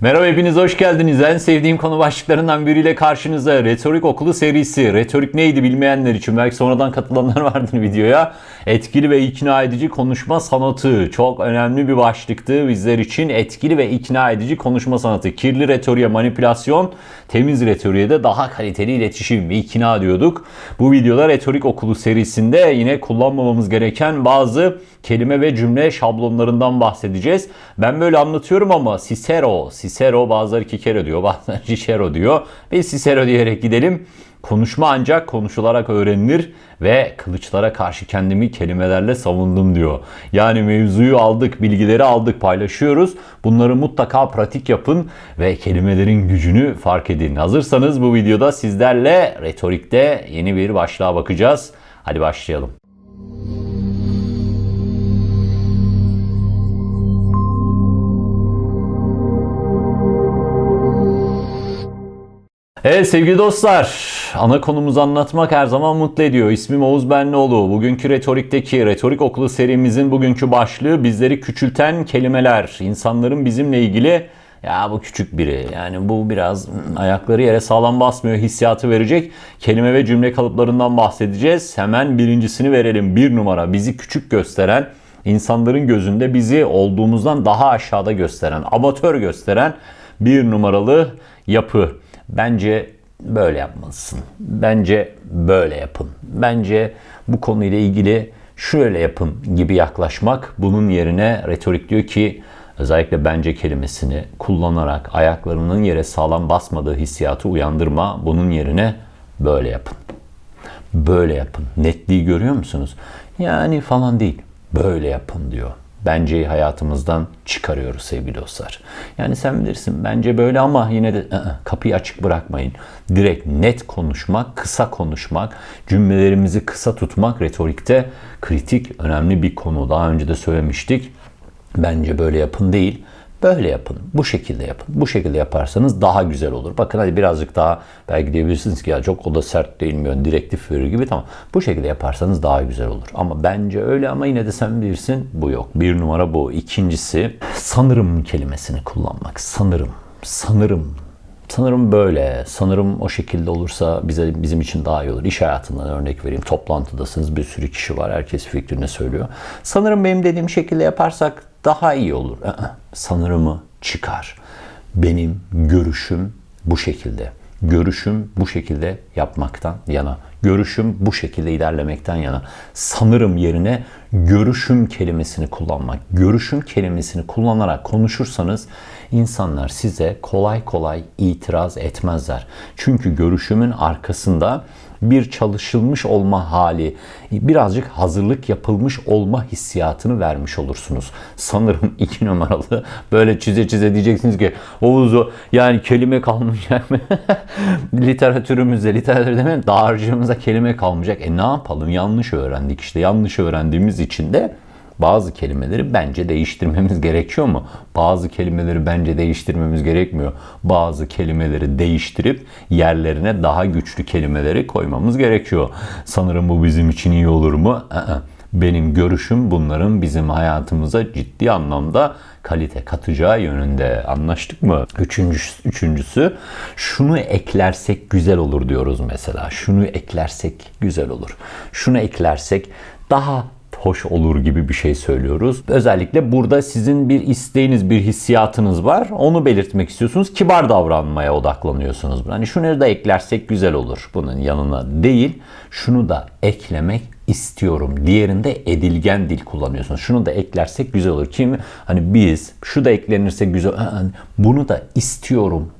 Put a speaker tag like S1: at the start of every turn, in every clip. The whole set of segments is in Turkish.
S1: Merhaba hepiniz hoş geldiniz. En sevdiğim konu başlıklarından biriyle karşınızda Retorik Okulu serisi. Retorik neydi bilmeyenler için belki sonradan katılanlar vardır videoya. Etkili ve ikna edici konuşma sanatı. Çok önemli bir başlıktı bizler için. Etkili ve ikna edici konuşma sanatı. Kirli retoriğe manipülasyon, temiz retoriğe de daha kaliteli iletişim ve ikna diyorduk. Bu videoda Retorik Okulu serisinde yine kullanmamamız gereken bazı kelime ve cümle şablonlarından bahsedeceğiz. Ben böyle anlatıyorum ama Cicero, Cicero bazıları iki kere diyor, bazıları Cicero diyor. Biz Cicero diyerek gidelim. Konuşma ancak konuşularak öğrenilir ve kılıçlara karşı kendimi kelimelerle savundum diyor. Yani mevzuyu aldık, bilgileri aldık, paylaşıyoruz. Bunları mutlaka pratik yapın ve kelimelerin gücünü fark edin. Hazırsanız bu videoda sizlerle retorikte yeni bir başlığa bakacağız. Hadi başlayalım. Evet sevgili dostlar, ana konumuzu anlatmak her zaman mutlu ediyor. İsmim Oğuz Benlioğlu. Bugünkü retorikteki Retorik Okulu serimizin bugünkü başlığı bizleri küçülten kelimeler. İnsanların bizimle ilgili ya bu küçük biri yani bu biraz hmm, ayakları yere sağlam basmıyor hissiyatı verecek kelime ve cümle kalıplarından bahsedeceğiz. Hemen birincisini verelim. Bir numara bizi küçük gösteren, insanların gözünde bizi olduğumuzdan daha aşağıda gösteren, amatör gösteren bir numaralı yapı. Bence böyle yapmalısın. Bence böyle yapın. Bence bu konuyla ilgili şöyle yapın gibi yaklaşmak bunun yerine retorik diyor ki özellikle bence kelimesini kullanarak ayaklarının yere sağlam basmadığı hissiyatı uyandırma. Bunun yerine böyle yapın. Böyle yapın. Netliği görüyor musunuz? Yani falan değil. Böyle yapın diyor benceyi hayatımızdan çıkarıyoruz sevgili dostlar. Yani sen bilirsin bence böyle ama yine de ı-ı, kapıyı açık bırakmayın. Direkt net konuşmak, kısa konuşmak, cümlelerimizi kısa tutmak retorikte kritik, önemli bir konu. Daha önce de söylemiştik. Bence böyle yapın değil. Böyle yapın. Bu şekilde yapın. Bu şekilde yaparsanız daha güzel olur. Bakın hadi birazcık daha belki diyebilirsiniz ki ya çok o da sert değil mi? Direktif verir gibi tamam. Bu şekilde yaparsanız daha güzel olur. Ama bence öyle ama yine de sen bilirsin bu yok. Bir numara bu. İkincisi sanırım kelimesini kullanmak. Sanırım. Sanırım. Sanırım böyle. Sanırım o şekilde olursa bize bizim için daha iyi olur. İş hayatından örnek vereyim. Toplantıdasınız. Bir sürü kişi var. Herkes fikrini söylüyor. Sanırım benim dediğim şekilde yaparsak daha iyi olur. Sanırımı çıkar. Benim görüşüm bu şekilde. Görüşüm bu şekilde yapmaktan yana. Görüşüm bu şekilde ilerlemekten yana. Sanırım yerine görüşüm kelimesini kullanmak. Görüşüm kelimesini kullanarak konuşursanız insanlar size kolay kolay itiraz etmezler. Çünkü görüşümün arkasında bir çalışılmış olma hali, birazcık hazırlık yapılmış olma hissiyatını vermiş olursunuz. Sanırım iki numaralı böyle çize çize diyeceksiniz ki Oğuz'u yani kelime kalmayacak mı? Literatürümüzde, literatür demeyin dağarcığımıza kelime kalmayacak. E ne yapalım? Yanlış öğrendik işte. Yanlış öğrendiğimiz için de bazı kelimeleri bence değiştirmemiz gerekiyor mu? Bazı kelimeleri bence değiştirmemiz gerekmiyor. Bazı kelimeleri değiştirip yerlerine daha güçlü kelimeleri koymamız gerekiyor. Sanırım bu bizim için iyi olur mu? Benim görüşüm bunların bizim hayatımıza ciddi anlamda kalite katacağı yönünde. Anlaştık mı? Üçüncüsü, üçüncüsü şunu eklersek güzel olur diyoruz mesela. Şunu eklersek güzel olur. Şunu eklersek daha hoş olur gibi bir şey söylüyoruz. Özellikle burada sizin bir isteğiniz, bir hissiyatınız var. Onu belirtmek istiyorsunuz. Kibar davranmaya odaklanıyorsunuz. Hani şunu da eklersek güzel olur. Bunun yanına değil, şunu da eklemek istiyorum. Diğerinde edilgen dil kullanıyorsunuz. Şunu da eklersek güzel olur. Kim hani biz şu da eklenirse güzel. Bunu da istiyorum.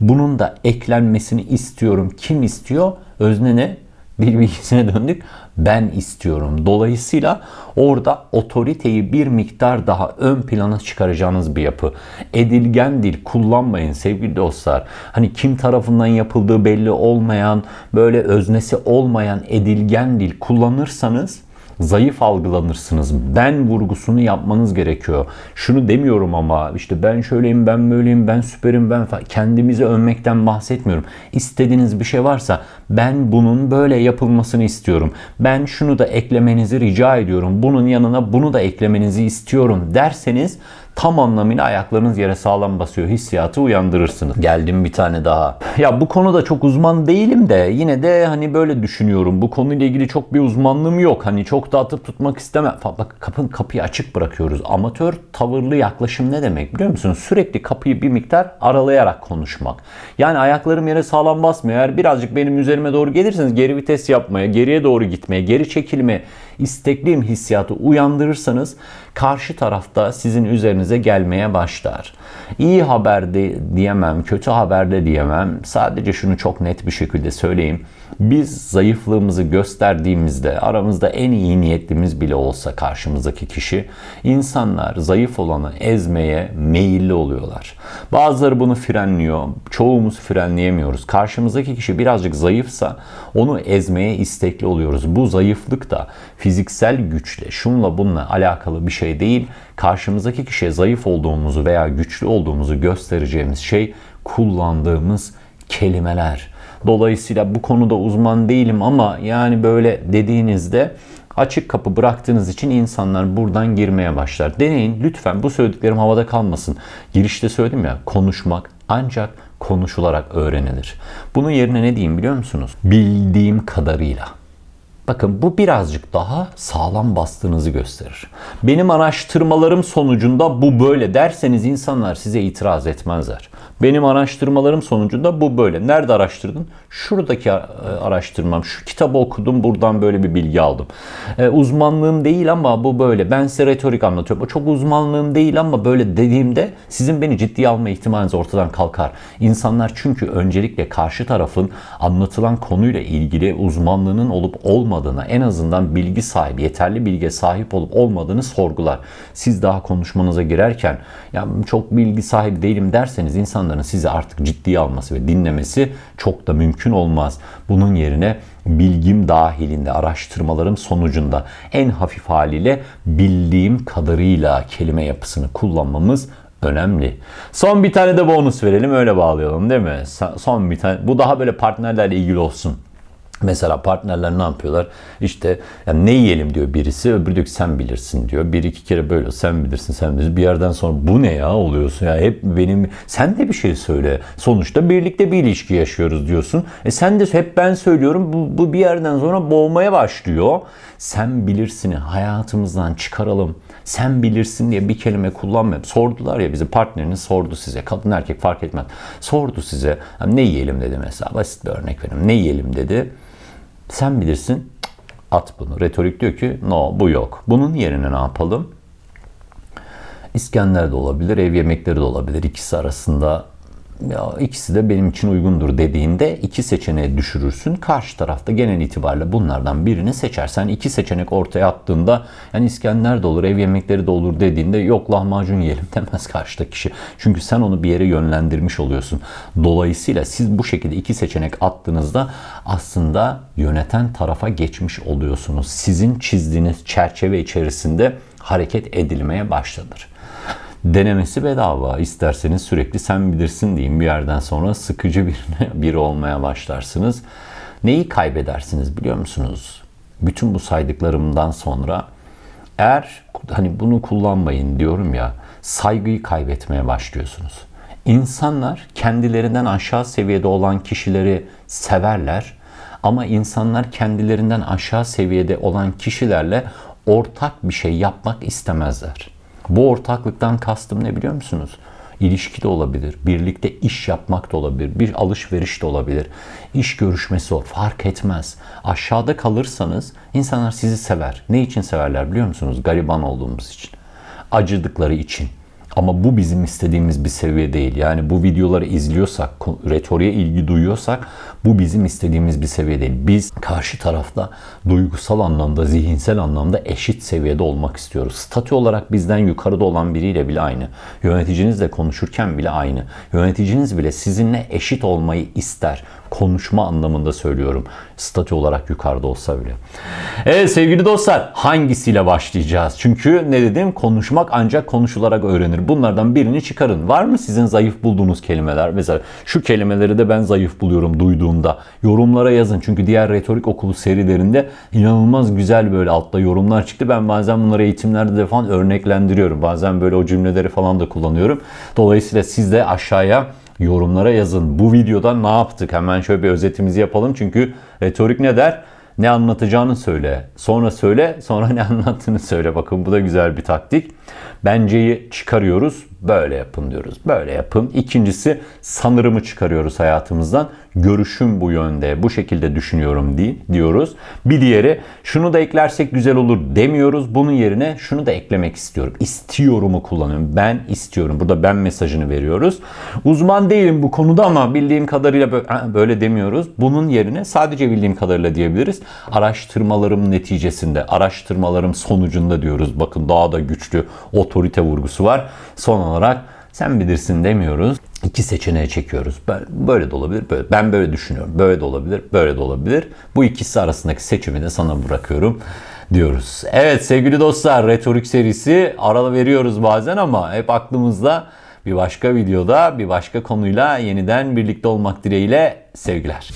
S1: Bunun da eklenmesini istiyorum. Kim istiyor? Özne ne? bir bilgisine döndük. Ben istiyorum. Dolayısıyla orada otoriteyi bir miktar daha ön plana çıkaracağınız bir yapı. Edilgen dil kullanmayın sevgili dostlar. Hani kim tarafından yapıldığı belli olmayan, böyle öznesi olmayan edilgen dil kullanırsanız zayıf algılanırsınız. Ben vurgusunu yapmanız gerekiyor. Şunu demiyorum ama işte ben şöyleyim, ben böyleyim, ben süperim, ben kendimizi övmekten bahsetmiyorum. İstediğiniz bir şey varsa ben bunun böyle yapılmasını istiyorum. Ben şunu da eklemenizi rica ediyorum. Bunun yanına bunu da eklemenizi istiyorum derseniz tam anlamıyla ayaklarınız yere sağlam basıyor hissiyatı uyandırırsınız. Geldim bir tane daha. Ya bu konuda çok uzman değilim de yine de hani böyle düşünüyorum. Bu konuyla ilgili çok bir uzmanlığım yok. Hani çok da atıp tutmak istemem. Bak kapın kapıyı açık bırakıyoruz. Amatör tavırlı yaklaşım ne demek biliyor musunuz? Sürekli kapıyı bir miktar aralayarak konuşmak. Yani ayaklarım yere sağlam basmıyor. Eğer birazcık benim üzerime doğru gelirseniz geri vites yapmaya, geriye doğru gitmeye, geri çekilmeye istekliyim hissiyatı uyandırırsanız karşı tarafta sizin üzerinize gelmeye başlar. İyi haber de diyemem, kötü haber de diyemem. Sadece şunu çok net bir şekilde söyleyeyim. Biz zayıflığımızı gösterdiğimizde aramızda en iyi niyetlimiz bile olsa karşımızdaki kişi insanlar zayıf olanı ezmeye meyilli oluyorlar. Bazıları bunu frenliyor. Çoğumuz frenleyemiyoruz. Karşımızdaki kişi birazcık zayıfsa onu ezmeye istekli oluyoruz. Bu zayıflık da fiziksel güçle, şunla bununla alakalı bir şey değil. Karşımızdaki kişiye zayıf olduğumuzu veya güçlü olduğumuzu göstereceğimiz şey kullandığımız kelimeler. Dolayısıyla bu konuda uzman değilim ama yani böyle dediğinizde açık kapı bıraktığınız için insanlar buradan girmeye başlar. Deneyin lütfen bu söylediklerim havada kalmasın. Girişte söyledim ya konuşmak ancak konuşularak öğrenilir. Bunun yerine ne diyeyim biliyor musunuz? Bildiğim kadarıyla. Bakın bu birazcık daha sağlam bastığınızı gösterir. Benim araştırmalarım sonucunda bu böyle derseniz insanlar size itiraz etmezler. Benim araştırmalarım sonucunda bu böyle. Nerede araştırdın? Şuradaki e, araştırmam. Şu kitabı okudum buradan böyle bir bilgi aldım. E, uzmanlığım değil ama bu böyle. Ben size retorik anlatıyorum. Çok uzmanlığım değil ama böyle dediğimde sizin beni ciddiye alma ihtimaliniz ortadan kalkar. İnsanlar çünkü öncelikle karşı tarafın anlatılan konuyla ilgili uzmanlığının olup olmadığına en azından bilgi sahibi, yeterli bilgiye sahip olup olmadığını sorgular. Siz daha konuşmanıza girerken ya çok bilgi sahibi değilim derseniz insanların sizi artık ciddiye alması ve dinlemesi çok da mümkün olmaz. Bunun yerine bilgim dahilinde araştırmalarım sonucunda en hafif haliyle bildiğim kadarıyla kelime yapısını kullanmamız önemli. Son bir tane de bonus verelim öyle bağlayalım değil mi? Son bir tane. Bu daha böyle partnerlerle ilgili olsun. Mesela partnerler ne yapıyorlar? İşte yani ne yiyelim diyor birisi, öbürü diyor ki sen bilirsin diyor. Bir iki kere böyle sen bilirsin, sen bilirsin. Bir yerden sonra bu ne ya oluyorsun ya hep benim sen de bir şey söyle. Sonuçta birlikte bir ilişki yaşıyoruz diyorsun. E sen de hep ben söylüyorum. Bu, bu bir yerden sonra boğmaya başlıyor. Sen bilirsini hayatımızdan çıkaralım. Sen bilirsin diye bir kelime kullanmayalım. Sordular ya bizi partneriniz sordu size. Kadın erkek fark etmez. Sordu size. Ne yiyelim dedi mesela. Basit bir örnek vereyim. Ne yiyelim dedi. Sen bilirsin at bunu. Retorik diyor ki no bu yok. Bunun yerine ne yapalım? İskender de olabilir, ev yemekleri de olabilir. İkisi arasında ya ikisi de benim için uygundur dediğinde iki seçeneğe düşürürsün. Karşı tarafta genel itibariyle bunlardan birini seçersen iki seçenek ortaya attığında yani İskender de olur, ev yemekleri de olur dediğinde yok lahmacun yiyelim demez karşıdaki kişi. Çünkü sen onu bir yere yönlendirmiş oluyorsun. Dolayısıyla siz bu şekilde iki seçenek attığınızda aslında yöneten tarafa geçmiş oluyorsunuz. Sizin çizdiğiniz çerçeve içerisinde hareket edilmeye başlanır. Denemesi bedava. İsterseniz sürekli sen bilirsin diyeyim. Bir yerden sonra sıkıcı bir biri olmaya başlarsınız. Neyi kaybedersiniz biliyor musunuz? Bütün bu saydıklarımdan sonra eğer hani bunu kullanmayın diyorum ya saygıyı kaybetmeye başlıyorsunuz. İnsanlar kendilerinden aşağı seviyede olan kişileri severler ama insanlar kendilerinden aşağı seviyede olan kişilerle ortak bir şey yapmak istemezler. Bu ortaklıktan kastım ne biliyor musunuz? İlişki de olabilir, birlikte iş yapmak da olabilir, bir alışveriş de olabilir. İş görüşmesi o, fark etmez. Aşağıda kalırsanız insanlar sizi sever. Ne için severler biliyor musunuz? Gariban olduğumuz için. Acıdıkları için. Ama bu bizim istediğimiz bir seviye değil. Yani bu videoları izliyorsak, retoriğe ilgi duyuyorsak bu bizim istediğimiz bir seviye değil. Biz karşı tarafta duygusal anlamda, zihinsel anlamda eşit seviyede olmak istiyoruz. Statü olarak bizden yukarıda olan biriyle bile aynı. Yöneticinizle konuşurken bile aynı. Yöneticiniz bile sizinle eşit olmayı ister. Konuşma anlamında söylüyorum. Statü olarak yukarıda olsa bile. Evet sevgili dostlar hangisiyle başlayacağız? Çünkü ne dedim? Konuşmak ancak konuşularak öğrenir. Bunlardan birini çıkarın. Var mı sizin zayıf bulduğunuz kelimeler? Mesela şu kelimeleri de ben zayıf buluyorum duyduğumda. Yorumlara yazın. Çünkü diğer retorik okulu serilerinde inanılmaz güzel böyle altta yorumlar çıktı. Ben bazen bunları eğitimlerde de falan örneklendiriyorum. Bazen böyle o cümleleri falan da kullanıyorum. Dolayısıyla siz de aşağıya yorumlara yazın. Bu videoda ne yaptık? Hemen şöyle bir özetimizi yapalım. Çünkü retorik ne der? Ne anlatacağını söyle. Sonra söyle, sonra ne anlattığını söyle. Bakın bu da güzel bir taktik. Benceyi çıkarıyoruz. Böyle yapın diyoruz. Böyle yapın. İkincisi sanırımı çıkarıyoruz hayatımızdan. Görüşüm bu yönde. Bu şekilde düşünüyorum di- diyoruz. Bir diğeri şunu da eklersek güzel olur demiyoruz. Bunun yerine şunu da eklemek istiyorum. İstiyorumu kullanıyorum. Ben istiyorum. Burada ben mesajını veriyoruz. Uzman değilim bu konuda ama bildiğim kadarıyla böyle, "Ha, böyle demiyoruz. Bunun yerine sadece bildiğim kadarıyla diyebiliriz. Araştırmalarım neticesinde, araştırmalarım sonucunda diyoruz. Bakın daha da güçlü otorite vurgusu var. Son olarak sen bilirsin demiyoruz. İki seçeneğe çekiyoruz. Böyle de olabilir, böyle. Ben böyle düşünüyorum. Böyle de olabilir, böyle de olabilir. Bu ikisi arasındaki seçimi de sana bırakıyorum diyoruz. Evet sevgili dostlar, retorik serisi arada veriyoruz bazen ama hep aklımızda bir başka videoda bir başka konuyla yeniden birlikte olmak dileğiyle sevgiler.